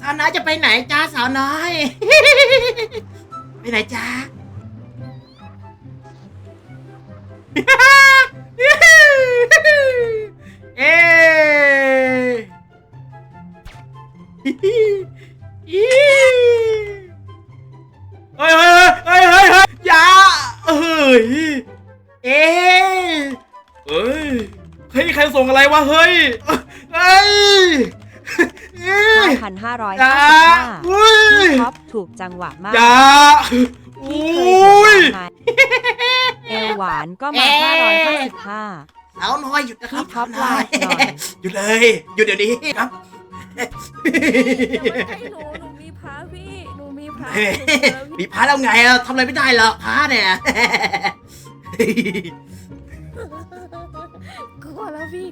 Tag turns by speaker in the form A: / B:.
A: สาวน้อยจะไปไหนจ้าสาวน้อย ไปไหนจ้า เอ๊ะอีเฮ้ยเฮ้ยเฮ้ยเฮ้ยเฮ้ยอย่าเฮ้ยเอ๊ะเฮ้ยเฮ้ยใครส่งอะไรวะเฮ้ยเฮ้ย ห้าพั
B: นห้าร้
A: อยห้าสิบห้า
B: ท็อปถูกจังหวะมาก
A: จ้าที่
B: เคยถูกมาเอวหวานก็มา
A: ห้าร้อย
B: ห้า
A: สิบห้าวน้อยหยุดนะครับ
B: พี่ท็อป
A: ลาย
B: หยุ
A: ดเลยหยุดเดี๋ยวนี้ครับ
C: หนูหนูมีพระพี่หนูมีพระ
A: มีพรแล้วไงเราทำอะไรไม่ได้หรอกพระเนี่ย
C: กลัวแล้วพี่